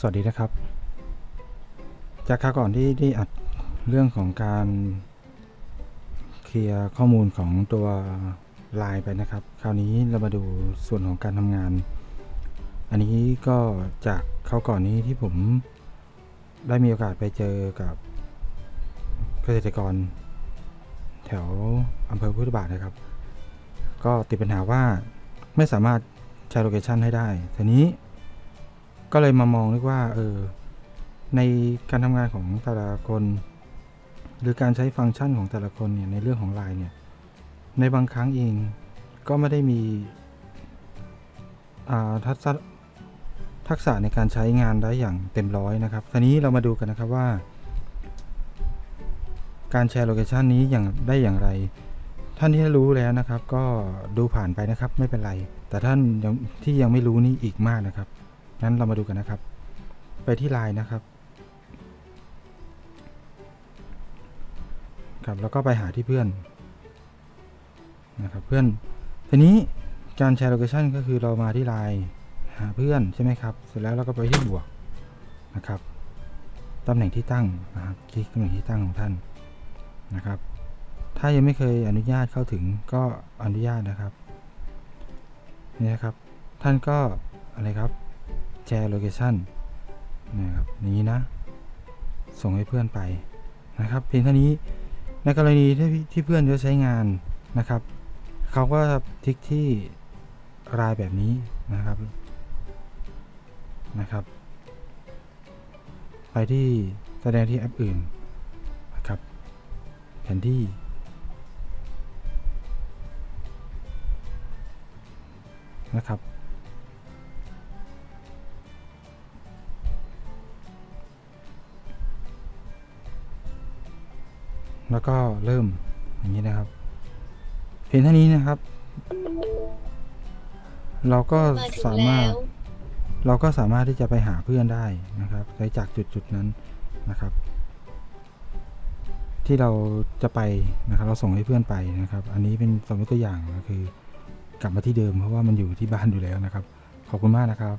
สวัสดีนะครับ จากคราวก่อนที่ได้อัดเรื่องของการเคลียร์ข้อมูลของตัวลน์ไปนะครับ คราวนี้เรามาดูส่วนของการทำงาน อันนี้ก็จากคราวก่อนนี้ที่ผมได้มีโอกาสไปเจอกับเกษตรกร แถวอำเภอพุทธบาทนะครับ ก็ติดปัญหาว่าไม่สามารถใช้โลเคชันให้ได้ทีนี้ ก็เลยมามองนึกว่าเออในการทำงานของแต่ละคน หรือการใช้ฟังก์ชันของแต่ละคนเนี่ยในเรื่องของไลน์เนี่ยในบางครั้งเองก็ไม่ได้มีทักษะทักษะในการใช้งานได้อย่างเต็มร้อยนะครับทีนี้เรามาดูกันนะครับว่า การแชร์โลเคชันนี้อย่างได้อย่างไร ท่านที่รู้แล้วนะครับ ก็ดูผ่านไปนะครับไม่เป็นไร แต่ท่านที่ยังไม่รู้นี่อีกมากนะครับ งั้นเรามาดูกันนะครับ ไปที่ไลน์นะครับ ครับแล้วก็ไปหาที่เพื่อนนะครับเพื่อนทีนี้การแชร์โลเคชันก็คือเรามาที่ไลน์หาเพื่อนใช่ไหมครับ เสร็จแล้วเราก็ไปที่บวกนะครับตำแหน่งที่ตั้งนะครับคลิกตำแหน่งที่ตั้งของท่านนะครับ ถ้ายังไม่เคยอนุญาตเข้าถึงก็อนุญาตนะครับนี่นะครับ ท่านก็อะไรครับ แชร์โลเคชันนะครับอย่างนี้นะ ส่งให้เพื่อนไปนะครับ เพียงเท่านี้ในกรณีที่ที่เพื่อนจะใช้งานนะครับ เขาก็ทิกที่รายแบบนี้นะครับนะครับ ไปที่แสดงที่แอปอื่นนะครับแผนที่นะครับ แล้วก็เริ่มอย่างนี้นะครับ เพียงเท่านี้นะครับ เราก็มาถึงสามารถแล้วเราก็สามารถที่จะไปหาเพื่อนได้นะครับไปจากจุดจุดๆนั้นนะครับ ที่เราจะไปนะครับ เราส่งให้เพื่อนไปนะครับ อันนี้เป็นสมมติตัวอย่างก็คือ กลับมาที่เดิมเพราะว่ามันอยู่ที่บ้านอยู่แล้วนะครับ ขอบคุณมากนะครับ